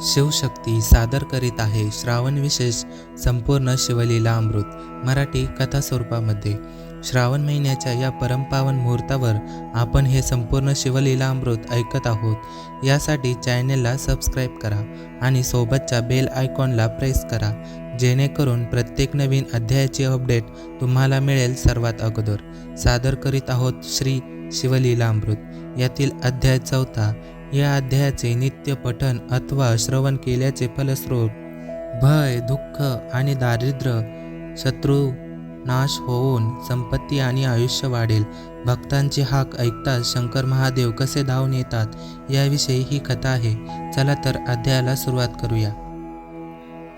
शिवशक्ती सादर करीत आहे श्रावण विशेष संपूर्ण शिवलीला अमृत. मराठी कथा स्वरूपामध्ये श्रावण महिन्याच्या या परमपावन मुहूर्तावर आपण हे संपूर्ण शिवलीला अमृत ऐकत आहोत. यासाठी चॅनेलला सबस्क्राईब करा आणि सोबतच्या बेल आयकॉनला प्रेस करा जेणेकरून प्रत्येक नवीन अध्यायाची अपडेट तुम्हाला मिळेल सर्वात अगोदर. सादर करीत आहोत श्री शिवलीला अमृत. यातील अध्याय चौथा या अध्यायाचे नित्य पठन अथवा श्रवण केल्याचे फलस्रोत भय दुःख आणि दारिद्र्य शत्रू नाश होऊन संपत्ती आणि आयुष्य वाढेल. भक्तांची हाक ऐकताच शंकर महादेव कसे धावून येतात याविषयी ही कथा आहे. चला तर अध्यायाला सुरुवात करूया.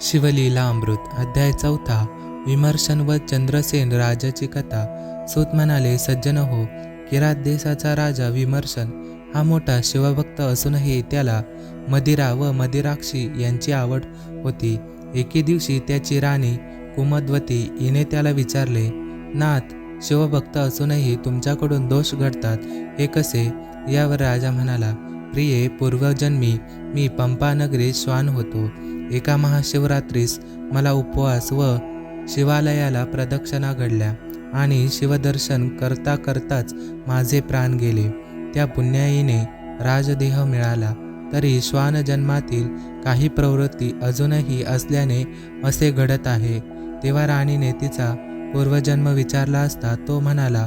शिवलीला अमृत अध्याय चौथा विमर्शन व चंद्रसेन राजाची कथा. सूत म्हणाले सज्जन हो किरात देशाचा राजा विमर्शन हा मोठा शिवभक्त असूनही त्याला मदिरा व मदिराक्षी यांची आवड होती. एके दिवशी त्याची राणी कुमद्वती हिने त्याला विचारले नाथ शिवभक्त असूनही तुमच्याकडून दोष घडतात हे कसे? यावर राजा म्हणाला प्रिये पूर्वजन्मी मी पंपानगरीत श्वान होतो. एका महाशिवरात्रीस मला उपवास व शिवालयाला प्रदक्षिणा घडल्या आणि शिवदर्शन करता करताच माझे प्राण गेले. त्या पुण्याईने राजदेह मिळाला तरी श्वान जन्मातील काही प्रवृत्ती अजूनही असल्याने असे घडत आहे. तेव्हा राणीने तिचा पूर्वजन्म विचारला असता तो म्हणाला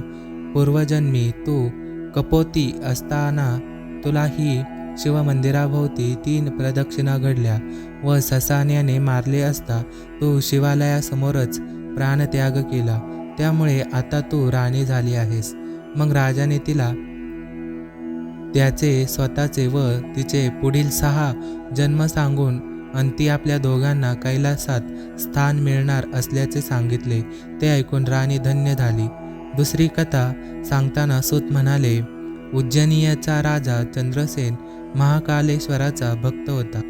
पूर्वजन्मी तू कपोती असताना तुला ही शिवमंदिराभोवती तीन प्रदक्षिणा घडल्या व ससान्याने मारले असता तू शिवालयासमोरच प्राणत्याग केला. त्यामुळे आता तू राणी झाली आहेस. मग राजाने तिला त्याचे स्वतःचे व तिचे पुढील सहा जन्म सांगून अंती आपल्या दोघांना कैलासात स्थान मिळणार असल्याचे सांगितले ते ऐकून राणी धन्य झाली. दुसरी कथा सांगताना सूत म्हणाले उज्जैनियाचा राजा चंद्रसेन महाकालेश्वराचा भक्त होता.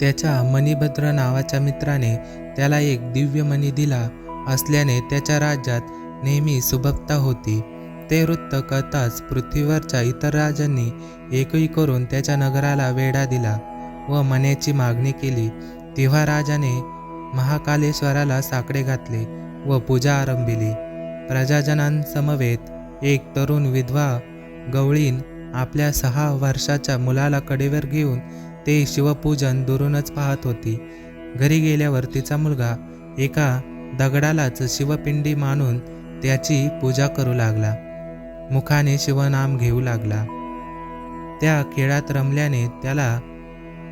त्याच्या मणिभद्र नावाच्या मित्राने त्याला एक दिव्य मणी दिला असल्याने त्याच्या राज्यात नेहमी सुबकता होती. ते वृत्त कळताच पृथ्वीवरच्या इतर राजांनी एकही करून त्याच्या नगराला वेढा दिला व मनेची मागणी केली. तेव्हा राजाने महाकालेश्वराला साकडे घातले व पूजा आरंभिली. प्रजाजनांसमवेत एक तरुण विधवा गवळीन आपल्या सहा वर्षाच्या मुलाला कडेवर घेऊन ते शिवपूजन दुरूनच पाहत होती. घरी गेल्यावर तिचा मुलगा एका दगडालाच शिवपिंडी मानून त्याची पूजा करू लागला. मुखाने शिवनाम घेऊ लागला. त्या खेळात रमल्याने त्याला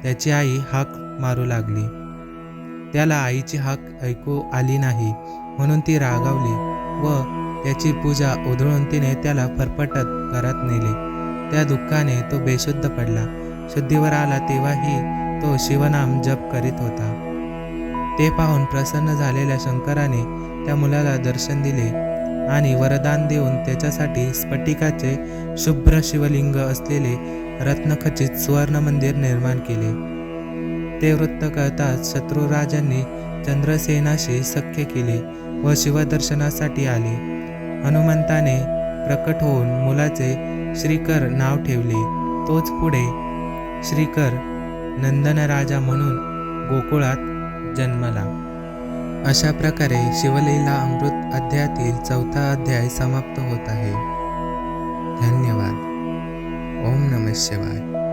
त्याची आई हाक मारू लागली. त्याला आईची हाक ऐकू आली नाही म्हणून ती रागावली व त्याची पूजा उधळून तिने त्याला फरफटत घरात नेले. त्या दुःखाने तो बेशुद्ध पडला. शुद्धीवर आला तेव्हाही तो शिवनाम जप करीत होता. ते पाहून प्रसन्न झालेल्या शंकराने त्या मुलाला दर्शन दिले. आणि वरदान देऊन त्याच्यासाठी स्फटिकाचे शुभ्र शिवलिंग असलेले रत्नखचित सुवर्ण मंदिर निर्माण केले. ते वृत्त कळताच शत्रुराजांनी चंद्रसेनाशी सख्य केले व शिवदर्शनासाठी आले. हनुमंताने प्रकट होऊन मुलाचे श्रीकर नाव ठेवले. तोच पुढे श्रीकर नंदनराजा म्हणून गोकुळात जन्मला. अशा प्रकारे शिवलीला अमृत अध्यायातील चौथा अध्याय समाप्त होत आहे. धन्यवाद. ओम नमः शिवाय.